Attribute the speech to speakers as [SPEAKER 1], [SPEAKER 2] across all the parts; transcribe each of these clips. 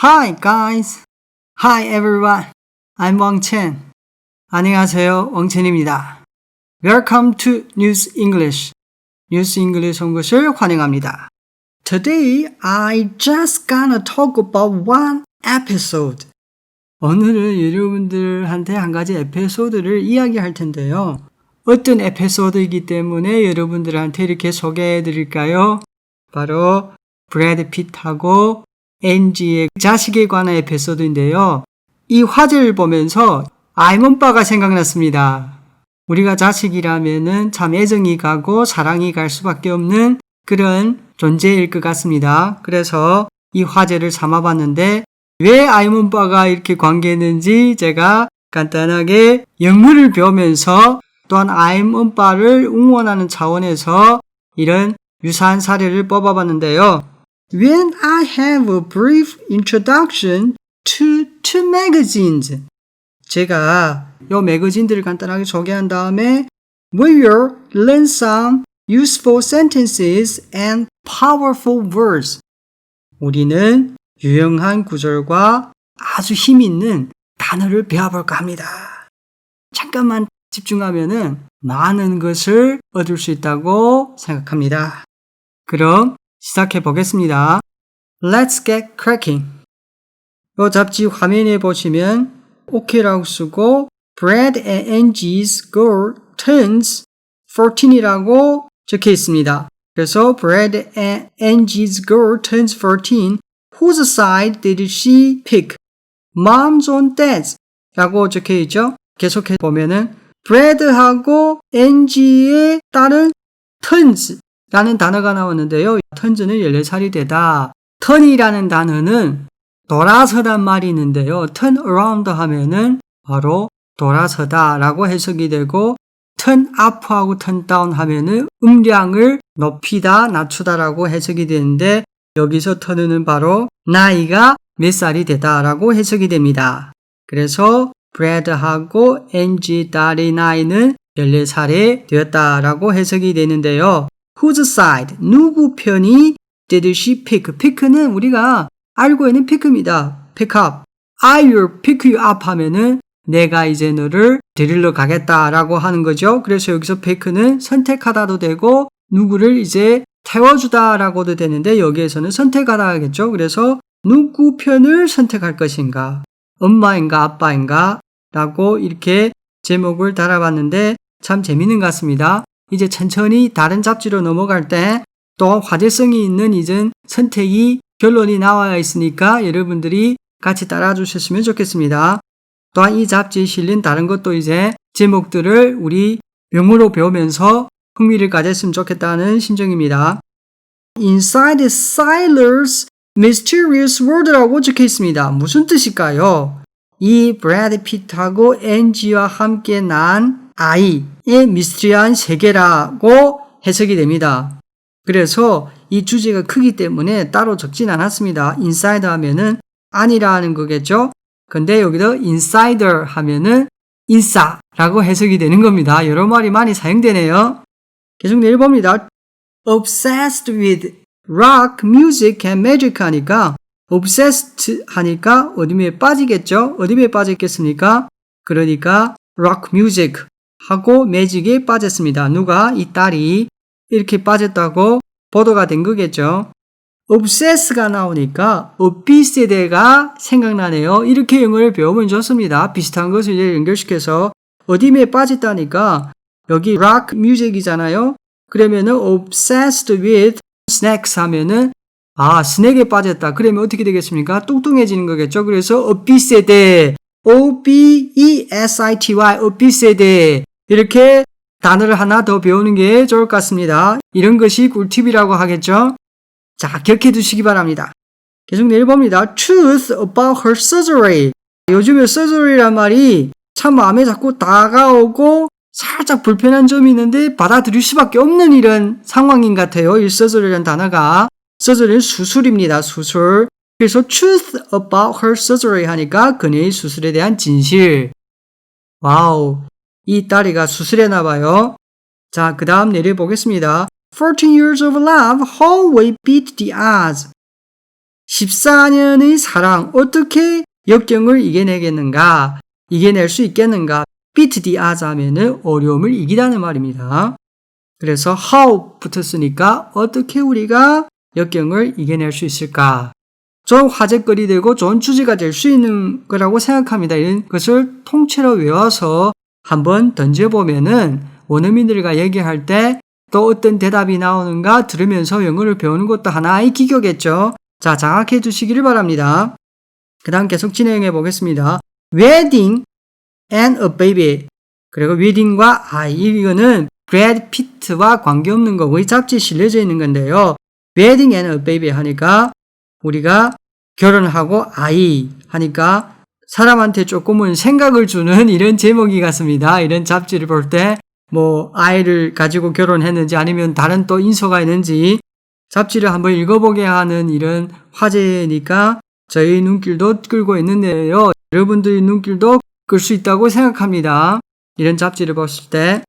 [SPEAKER 1] Hi guys. Hi everyone. I'm Wang Chen. 안녕하세요. 왕첸입니다. Welcome to News English. 뉴스 잉글리시 온 것을 환영합니다. Today I just gonna talk about one episode. 오늘은 여러분들한테 한 가지 에피소드를 이야기할 텐데요. 어떤 에피소드이기 때문에 여러분들한테 이렇게 소개해 드릴까요? 바로 브래드 핏하고 엔지의 자식에 관한 에피소드인데요. 이 화제를 보면서 아이몬바가 생각났습니다. 우리가 자식이라면은 참 애정이 가고 사랑이 갈 수밖에 없는 그런 존재일 것 같습니다. 그래서 이 화제를 삼아봤는데 왜 아이몬바가 이렇게 관계했는지 제가 간단하게 영문을 배우면서 또한 아이몬바를 응원하는 차원에서 이런 유사한 사례를 뽑아봤는데요. When I have a brief introduction to two magazines. 제가 요 매거진들을 간단하게 소개한 다음에 We will learn some useful sentences and powerful words. 우리는 유용한 구절과 아주 힘 있는 단어를 배워볼까 합니다. 잠깐만 집중하면은 많은 것을 얻을 수 있다고 생각합니다. 그럼 시작해 보겠습니다. Let's get cracking. 이 잡지 화면에 보시면 OK라고 쓰고 Brad and Angie's girl turns 14이라고 적혀 있습니다. 그래서 Brad and Angie's girl turns 14. Whose side did she pick? Mom's on dad's 라고 적혀 있죠. 계속해 보면은 브래드하고 엔지의 딸은 turns 라는 단어가 나오는데요. 턴즈는 14살이 되다. 턴이라는 단어는 돌아서란 말이 있는데요. turn around 하면은 바로 돌아서다 라고 해석이 되고 turn up하고 turn down 하면은 음량을 높이다, 낮추다 라고 해석이 되는데 여기서 turn은 바로 나이가 몇 살이 되다 라고 해석이 됩니다. 그래서 브래드하고 엔지 딸의 나이는 14살이 되었다라고 해석이 되는데요. Whose side 누구 편이 did she pick? pick는 우리가 알고 있는 pick입니다. pick up. I will pick you up 하면은 내가 이제 너를 데리러 가겠다라고 하는 거죠. 그래서 여기서 pick는 선택하다도 되고 누구를 이제 태워주다라고도 되는데 여기에서는 선택하다 하겠죠. 그래서 누구 편을 선택할 것인가? 엄마인가 아빠인가? 라고 이렇게 제목을 달아봤는데 참 재밌는 것 같습니다. 이제 천천히 다른 잡지로 넘어갈 때 또 화제성이 있는 이젠 선택이 결론이 나와 있으니까 여러분들이 같이 따라 주셨으면 좋겠습니다. 또한 이 잡지에 실린 다른 것도 이제 제목들을 우리 명으로 배우면서 흥미를 가졌으면 좋겠다는 심정입니다. Inside Siler's Mysterious World라고 적혀 있습니다. 무슨 뜻일까요? 이 브래드 피트하고 엔지와 함께 난 아이의 미스트리한 세계라고 해석이 됩니다. 그래서 이 주제가 크기 때문에 따로 적진 않았습니다. 인사이드 하면은 아니라는 거겠죠? 근데 여기도 인사이더 하면은 인싸라고 해석이 되는 겁니다. 여러 말이 많이 사용되네요. 계속 내려봅니다. obsessed with rock, music and magic 하니까 obsessed 하니까 어둠에 빠지겠죠? 어둠에 빠졌겠습니까? 그러니까 rock music 하고 매직에 빠졌습니다. 누가? 이 딸이 이렇게 빠졌다고 보도가 된 거겠죠. obsess가 나오니까 ob비세대가 생각나네요. 이렇게 영어를 배우면 좋습니다. 비슷한 것을 이제 연결시켜서 어둠에 빠졌다니까 여기 rock music이잖아요. 그러면은 obsessed with snacks 하면은 아 스낵에 빠졌다. 그러면 어떻게 되겠습니까? 뚱뚱해지는 거겠죠. 그래서 ob비세대 O-B-E-S-I-T-Y ob비세대 이렇게 단어를 하나 더 배우는 게 좋을 것 같습니다. 이런 것이 꿀팁이라고 하겠죠. 자, 기억해 두시기 바랍니다. 계속 내려봅니다. Truth about her surgery. 요즘에 surgery란 말이 참 마음에 자꾸 다가오고 살짝 불편한 점이 있는데 받아들일 수밖에 없는 이런 상황인 것 같아요. 이 surgery라는 단어가. surgery는 수술입니다. 수술. 그래서 truth about her surgery 하니까 그녀의 수술에 대한 진실. 와우. 이 딸이가 수술했나 봐요. 자, 그 다음 내려보겠습니다. 14 years of love, how we beat the odds. 14년의 사랑 어떻게 역경을 이겨내겠는가? 이겨낼 수 있겠는가? beat the odds 하면은 어려움을 이기다는 말입니다. 그래서 how 붙었으니까 어떻게 우리가 역경을 이겨낼 수 있을까? 좀 화제거리 되고 좋은 주제가 될 수 있는 거라고 생각합니다. 이런 것을 통째로 외워서 한번 던져보면은 원어민들과 얘기할 때 또 어떤 대답이 나오는가 들으면서 영어를 배우는 것도 하나의 기교겠죠. 자, 장악해 주시기를 바랍니다. 그 다음 계속 진행해 보겠습니다. wedding and a baby. 그리고 wedding과 아이. 이거는 브래드 피트와 관계없는 거고 이 잡지에 실려져 있는 건데요. wedding and a baby 하니까 우리가 결혼하고 아이 하니까 사람한테 조금은 생각을 주는 이런 제목이 같습니다. 이런 잡지를 볼 때 뭐 아이를 가지고 결혼했는지 아니면 다른 또 인서가 있는지 잡지를 한번 읽어보게 하는 이런 화제니까 저희 눈길도 끌고 있는데요. 여러분들의 눈길도 끌 수 있다고 생각합니다. 이런 잡지를 봤을 때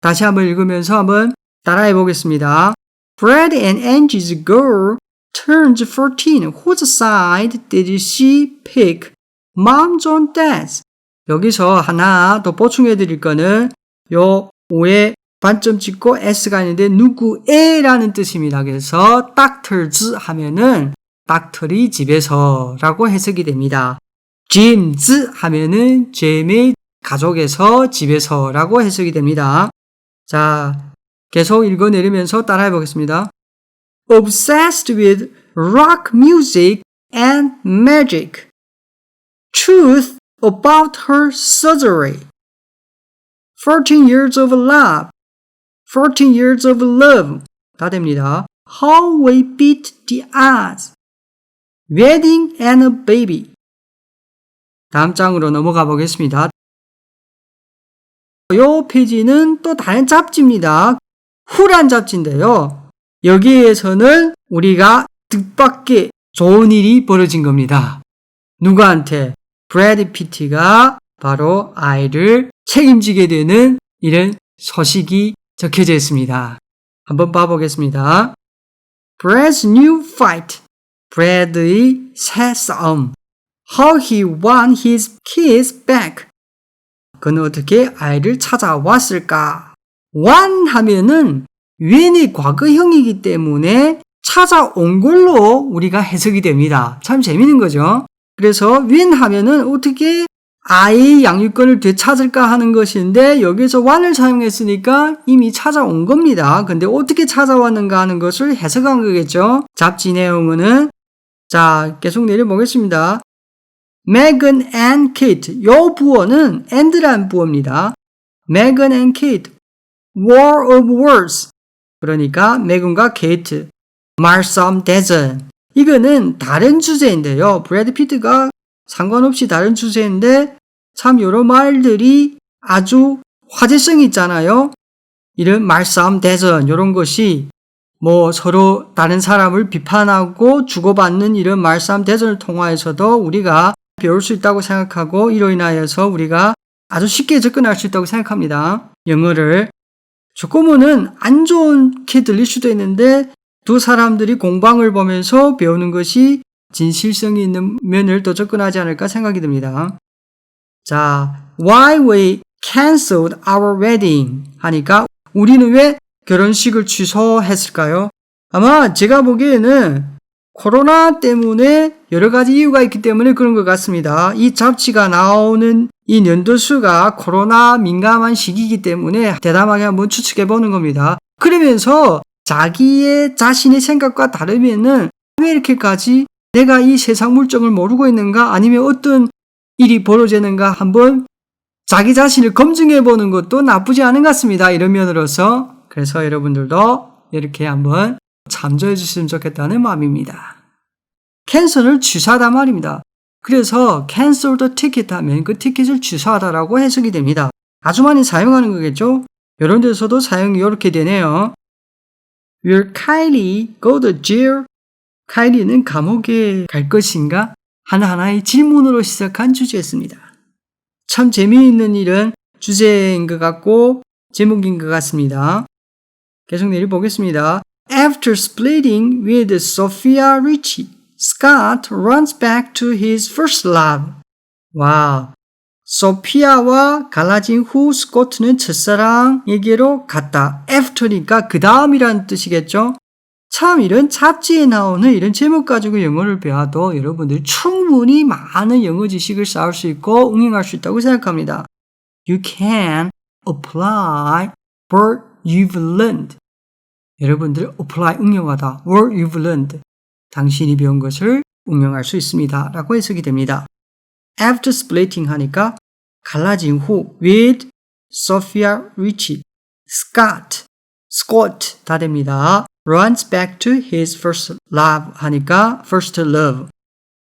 [SPEAKER 1] 다시 한번 읽으면서 한번 따라해 보겠습니다. Fred and Angie's girl turned 14. Whose side did she pick? Mom's or Dad's? 여기서 하나 더 보충해 드릴 거는 요 5에 반점 찍고 S가 있는데 누구에라는 뜻입니다. 그래서 doctors 하면은 닥터리 집에서 라고 해석이 됩니다. 짐즈 하면은 잼의 가족에서 집에서 라고 해석이 됩니다. 자, 계속 읽어내리면서 따라해 보겠습니다. Obsessed with rock music and magic. Truth about her surgery. 14 years of love. 14 years of love. 다 됩니다. How we beat the odds. Wedding and a baby. 다음 장으로 넘어가 보겠습니다. 이 페이지는 또 다른 잡지입니다. 후란 잡지인데요. 여기에서는 우리가 뜻밖의 좋은 일이 벌어진 겁니다. 누구한테? 브래드 피티가 바로 아이를 책임지게 되는 이런 소식이 적혀져 있습니다. 한번 봐보겠습니다. Brad's new fight. 브래드의 새 싸움. How he won his kids back. 그는 어떻게 아이를 찾아왔을까? won 하면은 웬의 과거형이기 때문에 찾아온 걸로 우리가 해석이 됩니다. 참 재밌는 거죠. 그래서 윈 하면은 어떻게 아이 양육권을 되찾을까 하는 것인데 여기서 wan을 사용했으니까 이미 찾아온 겁니다. 근데 어떻게 찾아왔는가 하는 것을 해석한 거겠죠. 잡지 내용은 자 계속 내려보겠습니다. Megan and Kate 요 부어는 and란 부어입니다. Megan and Kate War of Words 그러니까 메건과 케이트 말싸움 대전 이거는 다른 주제인데요. 브래드 피트가 상관없이 다른 주제인데 참 여러 말들이 아주 화제성이 있잖아요. 이런 말싸움 대전 이런 것이 뭐 서로 다른 사람을 비판하고 주고받는 이런 말싸움 대전을 통하여서도 우리가 배울 수 있다고 생각하고 이로 인하여서 우리가 아주 쉽게 접근할 수 있다고 생각합니다. 영어를 조금은 안 좋게 들릴 수도 있는데 두 사람들이 공방을 보면서 배우는 것이 진실성이 있는 면을 더 접근하지 않을까 생각이 듭니다. 자, why we canceled our wedding 하니까 우리는 왜 결혼식을 취소했을까요? 아마 제가 보기에는 코로나 때문에 여러 가지 이유가 있기 때문에 그런 것 같습니다. 이 잡지가 나오는 이 연도수가 코로나 민감한 시기이기 때문에 대담하게 한번 추측해 보는 겁니다. 그러면서 자기의 자신의 생각과 다르면은 왜 이렇게까지 내가 이 세상 물정을 모르고 있는가 아니면 어떤 일이 벌어지는가 한번 자기 자신을 검증해 보는 것도 나쁘지 않은 것 같습니다. 이런 면으로서 그래서 여러분들도 이렇게 한번 참조해 주시면 좋겠다는 마음입니다. 캔슬을 취소하다 말입니다. 그래서 cancel the ticket 하면 그 티켓을 취소하다라고 해석이 됩니다. 아주 많이 사용하는 거겠죠? 이런 데서도 사용이 이렇게 되네요. Will Kylie go to jail? 카일리는 감옥에 갈 것인가? 하나하나의 질문으로 시작한 주제였습니다. 참 재미있는 일은 주제인 것 같고 제목인 것 같습니다. 계속 내려보겠습니다. After splitting with Sophia Richie, Scott runs back to his first love. 와우. 소피아와 갈라진 후 스코트는 첫사랑에게로 갔다. after니까 그 다음이란 뜻이겠죠? 참 이런 잡지에 나오는 이런 제목 가지고 영어를 배워도 여러분들 충분히 많은 영어 지식을 쌓을 수 있고 응용할 수 있다고 생각합니다. You can apply what you've learned. 여러분들 apply 응용하다. what you've learned. 당신이 배운 것을 응용할 수 있습니다. 라고 해석이 됩니다. After splitting 하니까 갈라진 후 with Sophia Richie, Scott, Scott 다 됩니다. runs back to his first love 하니까 first love.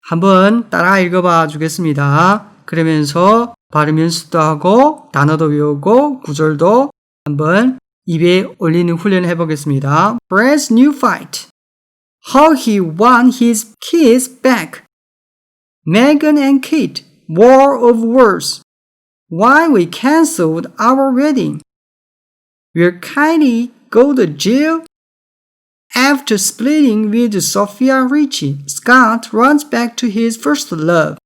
[SPEAKER 1] 한번 따라 읽어봐 주겠습니다. 그러면서 발음 연습도 하고 단어도 외우고 구절도 한번 입에 올리는 훈련을 해보겠습니다. Brad's new fight. How he won his kids back. Megan and Kate. War of words. Why we cancelled our wedding. Will Kylie go to jail? After splitting with Sophia Richie, Scott runs back to his first love.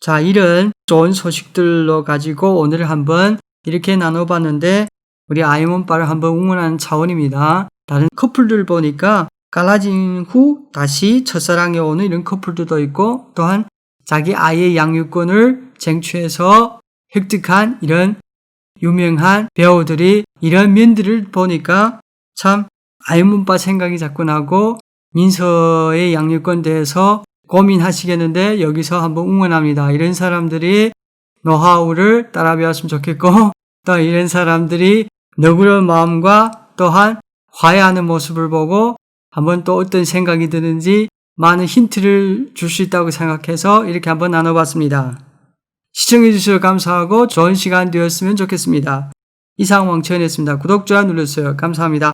[SPEAKER 1] 자, 이런 좋은 소식들로 가지고 오늘 한번 이렇게 나눠봤는데 우리 아이몬바를 한번 응원하는 차원입니다. 다른 커플들 보니까 갈라진 후 다시 첫사랑에 오는 이런 커플들도 있고 또한 자기 아이의 양육권을 쟁취해서 획득한 이런 유명한 배우들이 이런 면들을 보니까 참 아이문바 생각이 자꾸 나고 민서의 양육권 대해서 고민하시겠는데 여기서 한번 응원합니다. 이런 사람들이 노하우를 따라 배웠으면 좋겠고 또 이런 사람들이 너그러운 마음과 또한 화해하는 모습을 보고 한번 또 어떤 생각이 드는지 많은 힌트를 줄 수 있다고 생각해서 이렇게 한번 나눠봤습니다. 시청해 주셔서 감사하고 좋은 시간 되었으면 좋겠습니다. 이상 왕천이었습니다. 구독, 좋아요 눌러주세요. 감사합니다.